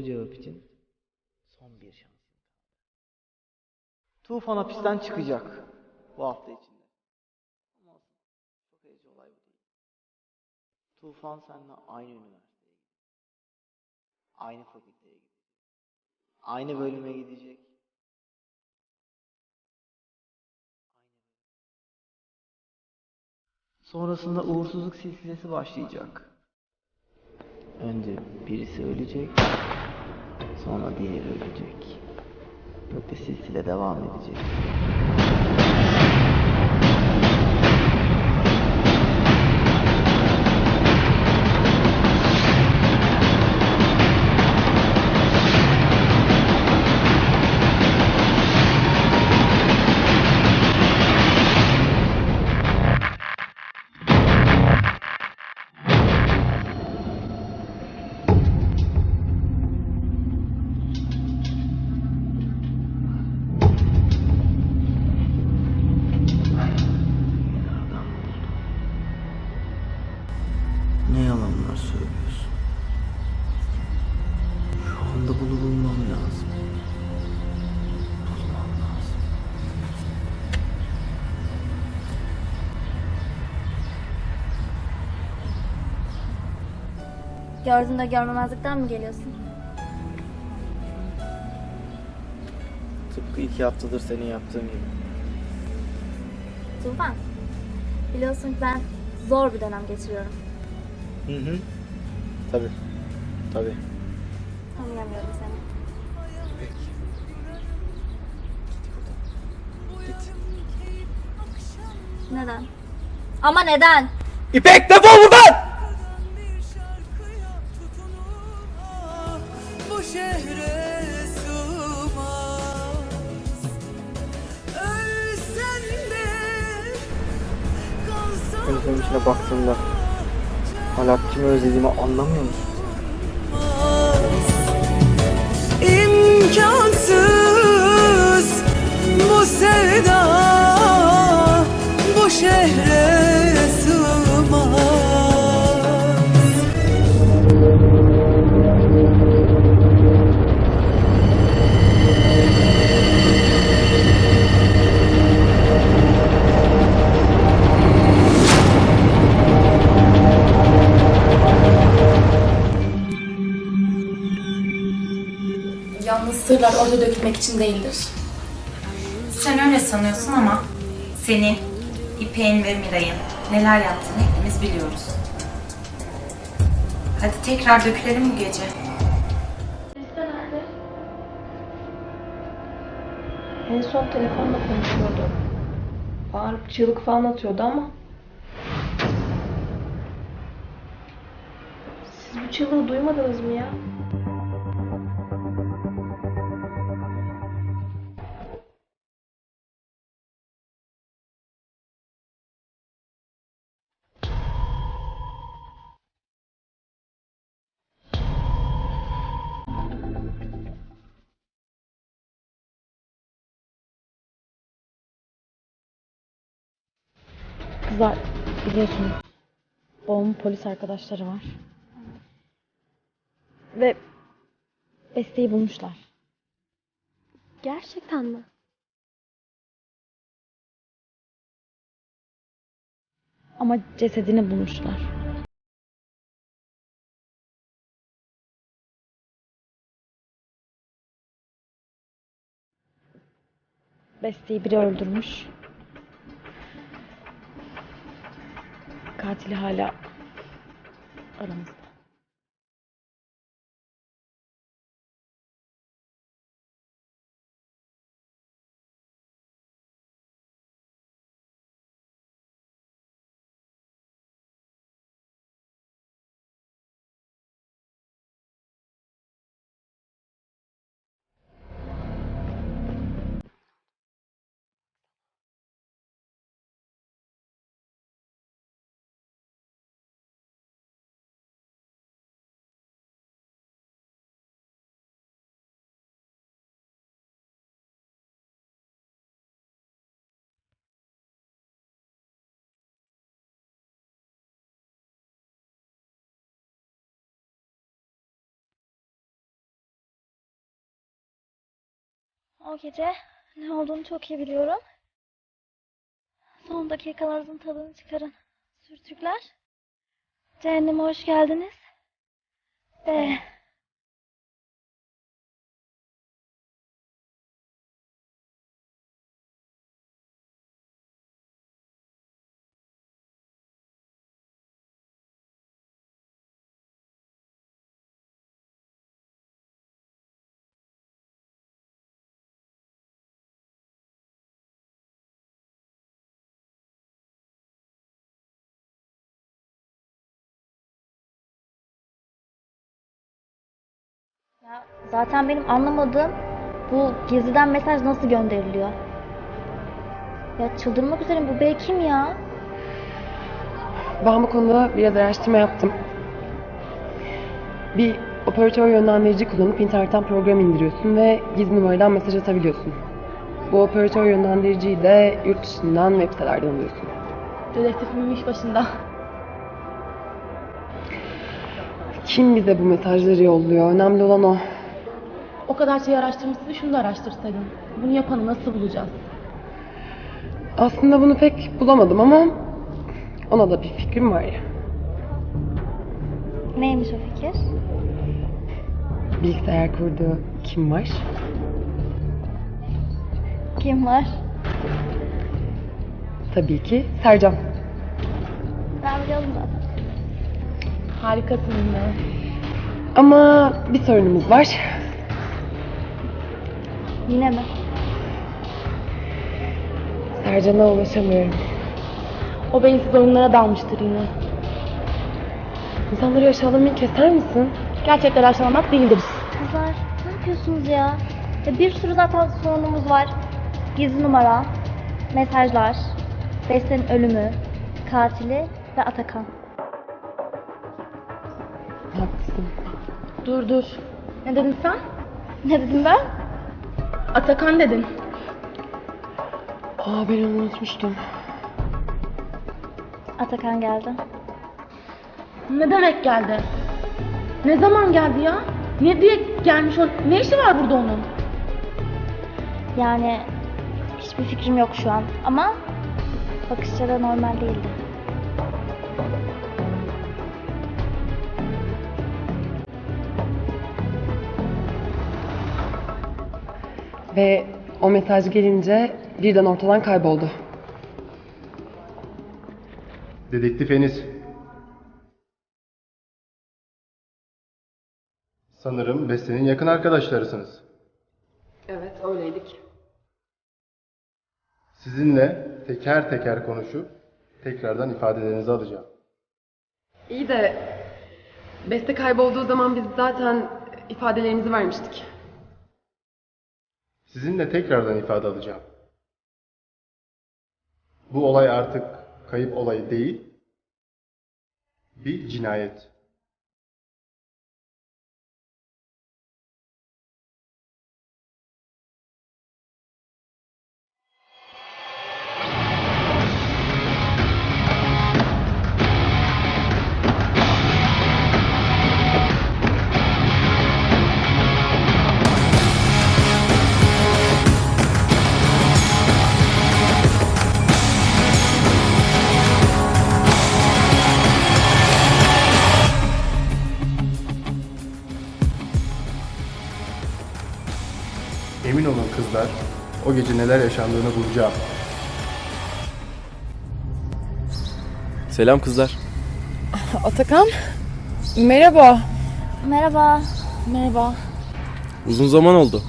Doğru cevap için son bir şansın kaldı. Tufan hapisten çıkacak bu hafta içinde. Ama olsun, çok heyecanlı olay bu değil. Tufan seninle aynı üniversiteye gidecek. Aynı fakülteye gidecek. Aynı bölüme gidecek. Sonrasında uğursuzluk silsilesi başlayacak. Önce birisi ölecek, sonra diğeri ölecek. Ve silsile devam edecek. Gördüğünde görmemezlikten mi geliyorsun? Tıpkı iki haftadır senin yaptığın gibi. Tufan. Biliyorsun ki ben zor bir dönem geçiriyorum. Hı hı. Tabii. Tabii. Tanıyamıyorum seni. Peki. Git. Neden? Ama neden? İpek defol buradan! Gözümün içine baktığımda hala kimi özlediğimi anlamıyor musun? İmkansız Yalnız sırlar orada dökülmek için değildir. Sen öyle sanıyorsun ama senin, İpek'in ve Miray'ın neler yaptığını hepimiz biliyoruz. Hadi tekrar dökülelim bu gece. En son telefonla konuşuyordu. Bağırıp çığlık falan atıyordu ama... Siz bu çığlığı duymadınız mı ya? Kızlar biliyorsunuz babamın polis arkadaşları var. Ve Beste'yi bulmuşlar. Gerçekten mi? Ama cesedini bulmuşlar. Beste'yi biri öldürmüş. Katili hala aramızda. O gece ne olduğunu çok iyi biliyorum. Son dakikalarınızın tadını çıkarın. Sürtükler. Cehenneme hoş geldiniz. Ve Ya zaten benim anlamadığım bu gizliden mesaj nasıl gönderiliyor? Ya çıldırmak üzereyim bu bey kim ya? Ben bu konuda biraz araştırma yaptım. Bir operatör yönlendirici kullanıp internetten program indiriyorsun ve gizli numaradan mesaj atabiliyorsun. Bu operatör yönlendiriciyi de yurt dışından web sitelerden alıyorsun. Dedektifim iş başında. Kim bize bu mesajları yolluyor? Önemli olan o. O kadar şey araştırmışsın şunu da araştırsaydın. Bunu yapanı nasıl bulacağız? Aslında bunu pek bulamadım ama ona da bir fikrim var. Neymiş o fikir? Bilgisayar kurduğu kim var? Kim var? Tabii ki Sercan. Ben biliyorum zaten. Harikasın yine. Ama bir sorunumuz var. Yine mi? Sercan'a ulaşamıyorum. O beyinsiz oyunlara dalmıştır yine. İnsanları aşağılamayı keser misin? Gerçekleri aşılamak değildir. Kızlar ne yapıyorsunuz ya? ya? Bir sürü zaten sorunumuz var. Gizli numara, mesajlar, Beste'nin ölümü, katili ve Atakan. Haklısın. Dur dur. Ne dedin sen? Ne dedim ben? Atakan dedin. Aa ben onu unutmuştum. Atakan geldi. Ne demek geldi? Ne zaman geldi ya? Ne diye gelmiş o? Ne işi var burada onun? Yani hiçbir fikrim yok şu an ama bakışları normal değildi. Ve o mesaj gelince birden ortadan kayboldu. Dedektif Enis. Sanırım Beste'nin yakın arkadaşlarısınız. Evet öyleydik. Sizinle teker teker konuşup tekrardan ifadelerinizi alacağım. İyi de Beste kaybolduğu zaman biz zaten ifadelerimizi vermiştik. Sizinle tekrardan ifade alacağım. Bu olay artık kayıp olayı değil, bir cinayet. Kızlar, o gece neler yaşandığını bulacağım. Selam kızlar. Atakan merhaba. Merhaba. Merhaba. Uzun zaman oldu.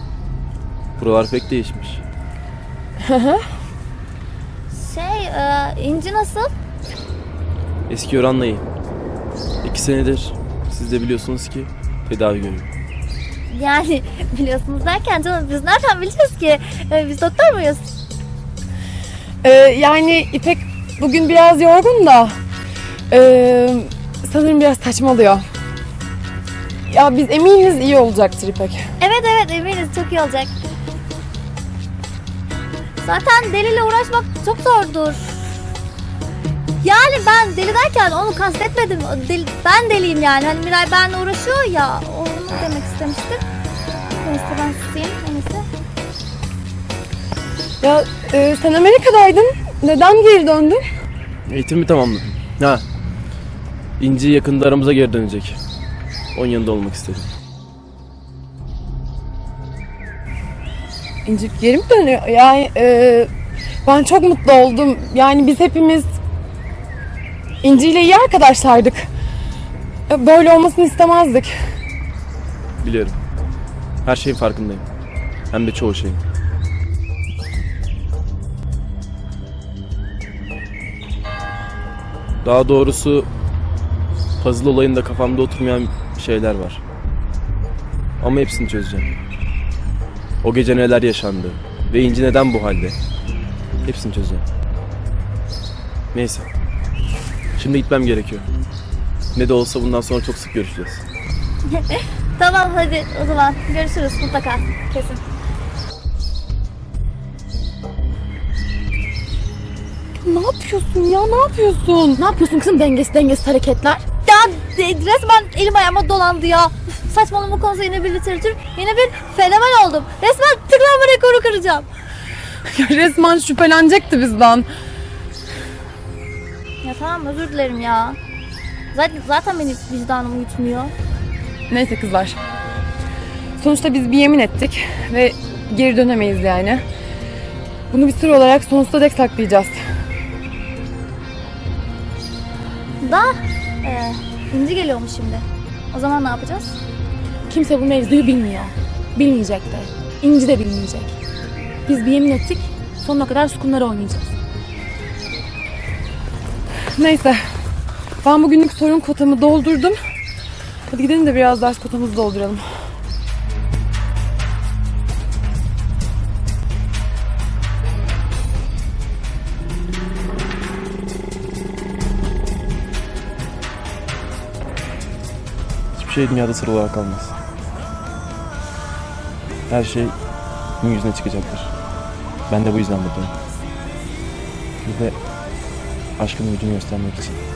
Buralar pek değişmiş. Şey, e, İnci nasıl? Eski oranla iyi. İki senedir siz de biliyorsunuz ki tedavi görüyor. Yani biliyorsunuz derken canım biz nereden bileceğiz ki? E, biz doktor muyuz? Ee, yani İpek bugün biraz yorgun da ee, sanırım biraz saçmalıyor. Ya biz eminiz iyi olacaktır İpek. Evet evet eminiz çok iyi olacak. Zaten deliyle uğraşmak çok zordur. Yani ben deli derken onu kastetmedim. O Deli, ben deliyim yani. Hani Miray benimle uğraşıyor ya. Onu demek istemiştim. Neyse ben susayım. İyisi. Ya e, sen Amerika'daydın. Neden geri döndün? Eğitimi tamamladım. Ha. İnci yakında aramıza geri dönecek. Onun yanında olmak istedim. İnci geri mi dönüyor? Yani e, ben çok mutlu oldum. Yani biz hepimiz İnci ile iyi arkadaşlardık. Böyle olmasını istemezdik. Biliyorum. Her şeyin farkındayım. Hem de çoğu şeyin. Daha doğrusu puzzle olayında kafamda oturmayan şeyler var. Ama hepsini çözeceğim. O gece neler yaşandı ve İnci neden bu halde? Hepsini çözeceğim. Neyse. Şimdi gitmem gerekiyor. Ne de olsa bundan sonra çok sık görüşeceğiz. Tamam hadi o zaman görüşürüz mutlaka. Kesin. Ne yapıyorsun ya? Ne yapıyorsun? Ne yapıyorsun kızım dengesiz dengesiz hareketler? Ya de- resmen elim ayağıma dolandı ya. Üf, Saçmalama konusu yine bir literatür. Yine bir fenomen oldum. Resmen tıklanma rekoru kıracağım. Resmen şüphelenecekti bizden. Ya tamam özür dilerim ya. Zaten, zaten benim vicdanım uyutmuyor. Neyse kızlar. Sonuçta biz bir yemin ettik ve geri dönemeyiz yani. Bunu bir sır olarak sonsuza dek saklayacağız. Da e, İnci geliyormuş şimdi. O zaman ne yapacağız? Kimse bu mevzuyu bilmiyor. Bilmeyecek de. İnci de bilmeyecek. Biz bir yemin ettik. Sonuna kadar sukunları oynayacağız. Neyse. Ben bugünlük sorun kotamı doldurdum. Hadi gidelim de biraz ders kotamızı dolduralım. Hiçbir şey dünyada sır olarak kalmaz. Her şey gün yüzüne çıkacaktır. Ben de bu yüzden buradayım. Bir de aşkın gücünü göstermek için.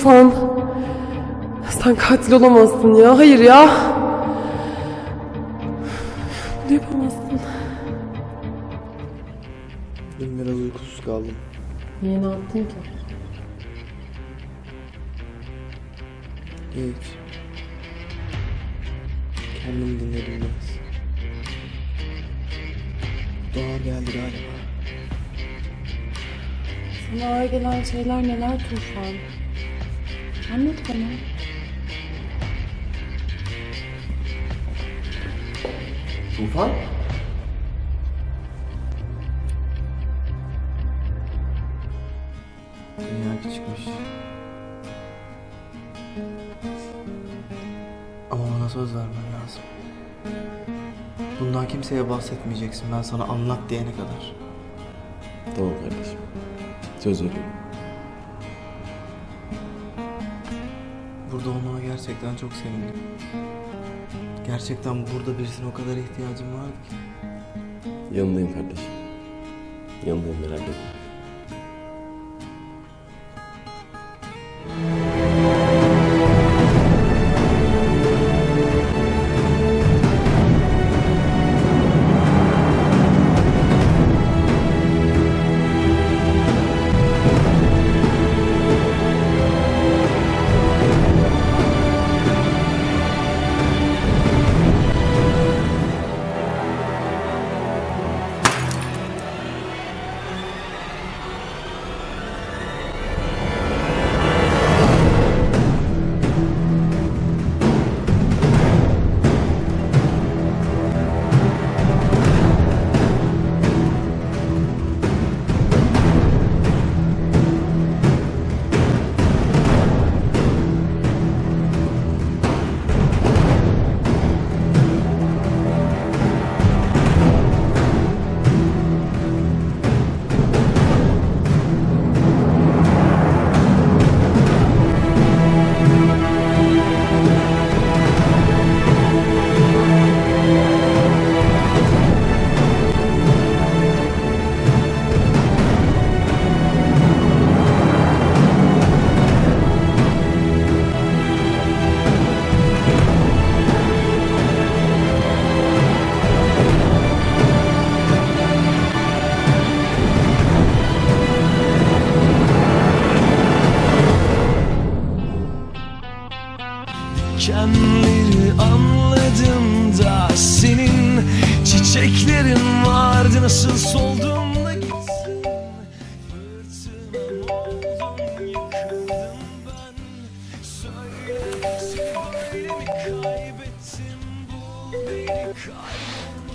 Tufan. Sen katil olamazsın ya. Hayır ya. Bunu yapamazsın. Dün biraz uykusuz kaldım. Niye ne yaptın ki? Hiç. Kendimi dinledim biraz. Doğa geldi galiba. Sana ağır gelen şeyler neler Tufan? Anlat bana. Tufan? Dünya küçükmüş. Ama bana söz vermen lazım. Bundan kimseye bahsetmeyeceksin ben sana anlat diyene kadar. Tamam kardeşim. Söz veriyorum. Burada olmana gerçekten çok sevindim. Gerçekten burada birisine o kadar ihtiyacım vardı ki. Yanındayım kardeşim. Yanındayım merak etme.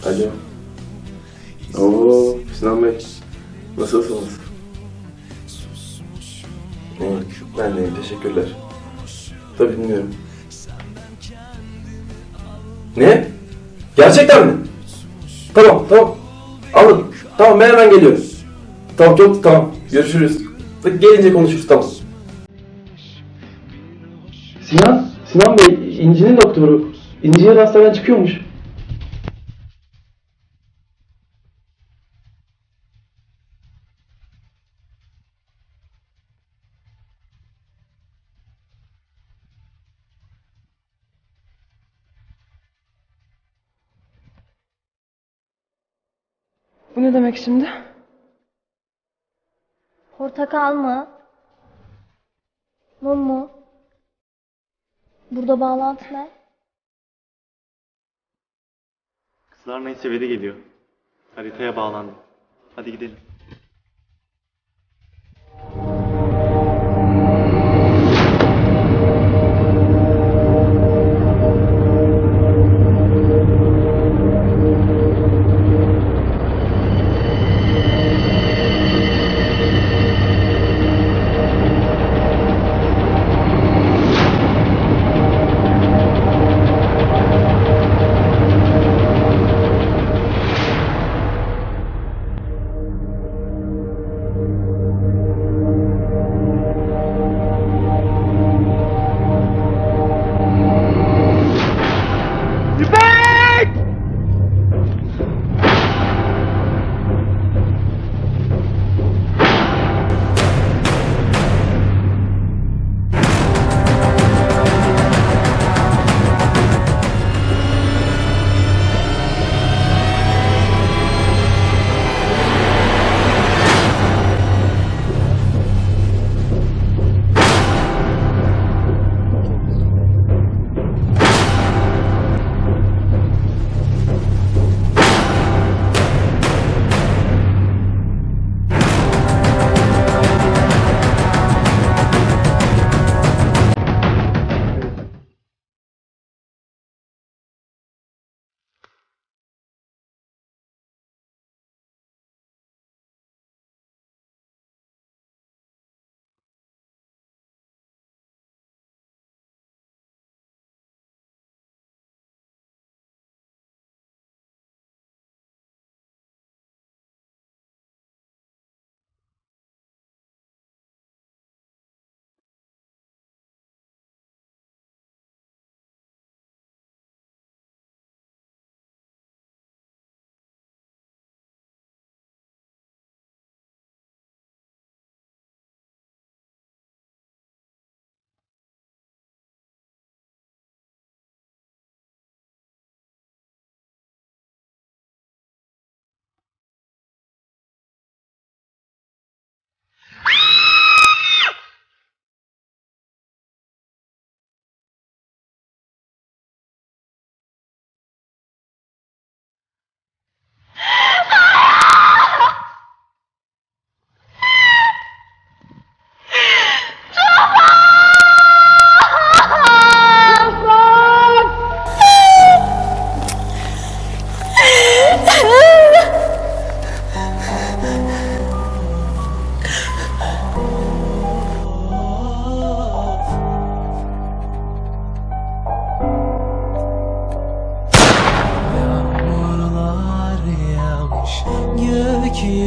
Alo. Oo, Sinan Bey. Nasılsınız? Evet, ben de. Teşekkürler. Tabii dinliyorum. Ne? Gerçekten mi? Tamam, tamam. Anladım. Tamam, ben hemen geliyorum. Tamam, çok tamam. Görüşürüz. Gelince konuşuruz, tamam. Sinan, Sinan Bey, İnci'nin doktoru. İnci yarın hastaneden çıkıyormuş. Bu ne demek şimdi? Portakal mı? Mum mu? Burada bağlantı ne? Kızlar neyse veri geliyor. Haritaya bağlandım. Hadi gidelim.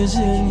is it